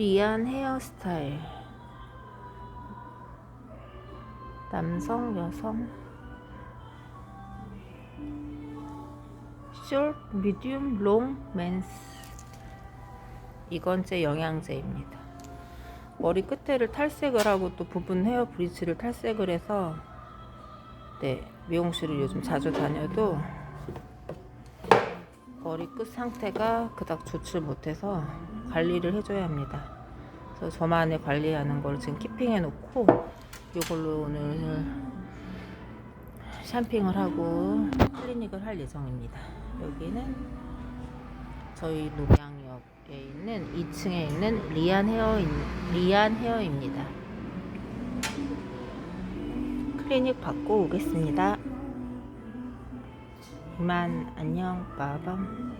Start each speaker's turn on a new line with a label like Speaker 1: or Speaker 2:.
Speaker 1: 리안 헤어스타일. 남성 여성? 숏 미디움 롱 맨스 이건 제 영양제입니다. 머리 끝에를 탈색을 하고 또 부분 헤어 브릿지를 탈색을 해서 네 미용실을 요즘 자주 다녀도 머리 끝 상태가 그닥 좋지 못해서 관리를 해줘야 합니다. 그래서 저만의 관리하는 걸 지금 키핑해 놓고 이걸로 오늘 샴핑을 하고 클리닉을 할 예정입니다. 여기는 저희 녹양역에 있는 2층에 있는 리안 헤어 리안 헤어입니다. 클리닉 받고 오겠습니다. 이만 안녕 빠밤